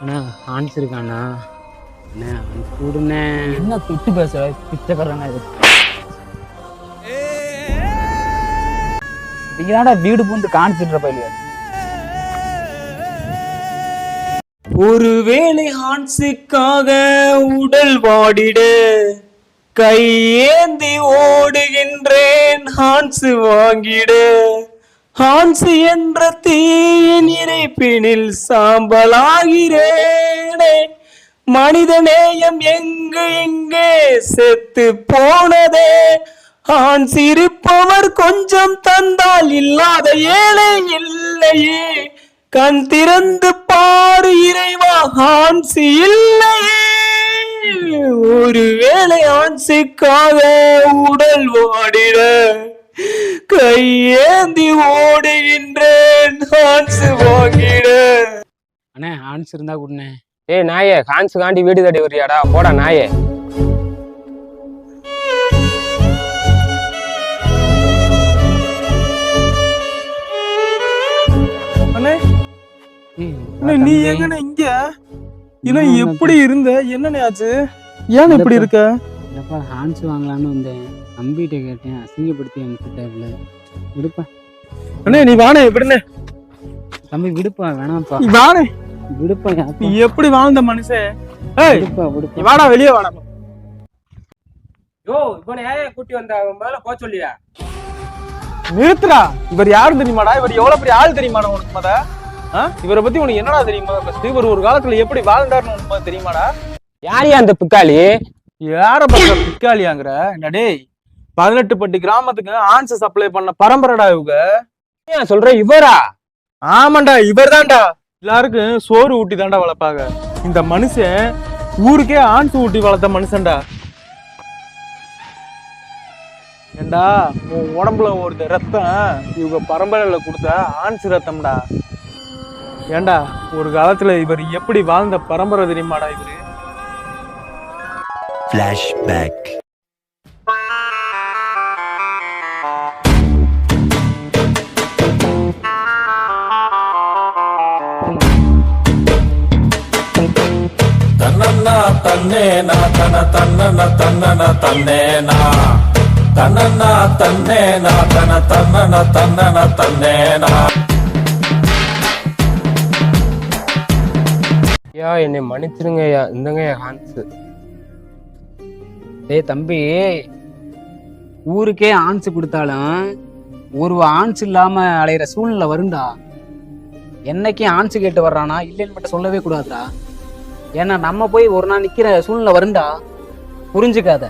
அண்ணா Hans இருக்காண்ணா. அண்ணா கூடுண்ணே. என்ன தொட்டு பேசுற? பிச்சைக்காரனா இது. இதுக்குதான்டா வீடு பூந்து காணிச்சிடுற பயிலு ஒருவேளை ஹான்ஸுக்காக உடல் வாடிட. கையேந்தி ஓடுகின்றேன் ஹான்ஸ் வாங்கிட. ஹான்சி என்ற தீயின் இறைப்பினில் சாம்பலாகிறேனே. மனித நேயம் எங்கு எங்கே செத்து போனதே. ஹான்ஸ் இருப்பவர் கொஞ்சம் தந்தால் இல்லாத ஏழை இல்லையே. கண் திறந்து பாரு இறைவா ஹான்ஸ் இல்லையே. ஒருவேளை ஹான்சிக்காக உடல் ஓடிட கையேந்தி ஓடுகின்றேன். ஹான்ஸ் வாங்கிட. அண்ணே ஹான்ஸ் இருந்தா கொடுண்ணே. ஏய் நாயே கான்சு காண்டி வீடு கட்டி வரியாடா போடா நாயே. அண்ணே. ஏய், அண்ணே, நீ. எங்கண்ணே இங்க? என்ன எப்படி இருந்த? என்னண்ணே ஆச்சு? ஏன் இப்படி இருக்க? இல்லப்பா ஹான்ஸ் வாங்கலாம்னு வந்தேன். தம்பிகிட்ட கேட்டேன். அசிங்கப்படுத்தி அனுப்பிட்டாப்ல விடுப்பா. அண்ணே நீ வானே எப்படிண்ணே தம்பி விடுப்பா வேணாம்ப்பா. நீ வானே விடுப்பா நீ. எப்படி வாழ்ந்த மனுஷன்? ஏய் விடுப்பா நீ விடுப்பா வாடா வெளியே வாடா. யோ இப்போ ஏன் கூட்டி வந்த? அவன் முதல்ல போக சொல்லியா? நிறுத்துடா. இவர் யாரு தெரியுமாடா? இவர் எவ்வளவு பெரிய ஆள் தெரியுமாடா உனக்கு மத? இவரை பத்தி உனக்கு என்னடா தெரியுமா? இவர் ஒரு காலத்துல எப்படி வாழ்ந்தாருன்னு உனக்கு தெரியுமாடா? யாரையா அந்த பிக்காளி? யார பண்ற பிக்காளியாங்கிற? என்ன டேய் பதினெட்டு பட்டி கிராமத்துக்கு ஆன்சர் சப்ளை பண்ண பரம்பரைடா இவங்க. ஏன் சொல்ற இவரா? ஆமாண்டா இவர்தான்டா. எல்லாருக்கும் சோறு ஊட்டி தாண்டா வளர்ப்பாங்க. இந்த மனுஷன் ஊருக்கே ஆன்சு ஊட்டி வளர்த்த மனுஷன்டா. ஏண்டா உன் உடம்புல ஒரு ரத்தம் இவங்க பரம்பரையில கொடுத்த ஆன்சு ரத்தம்டா. ஏண்டா ஒரு காலத்துல இவர் எப்படி வாழ்ந்த பரம்பரை தெரியுமாடா இவரு? ஃப்ளாஷ்பேக் தன்னா தன்னேனா தன தன்னன தன்னன தன்னேனா. தன்னனா தன்னேனா தன தன்னன தன்னன தன்னேனா. ஐயா என்னை மன்னிச்சிருங்க ஐயா இந்தங்க ஹான்ஸ் டேய் தம்பி ஊருக்கே ஆன்ஸ் கொடுத்தாலும் ஒரு ஆன்ஸ் இல்லாம அலையிற சூழ்நிலை வரும்டா. என்னைக்கு ஆன்ஸ் கேட்டு வர்றானா இல்லைன்னு மட்டும் சொல்லவே கூடாதுடா. ஏன்னா நம்ம போய் ஒரு நாள் நிக்கிற சூழ்நிலை வரும்டா. புரிஞ்சுக்காத.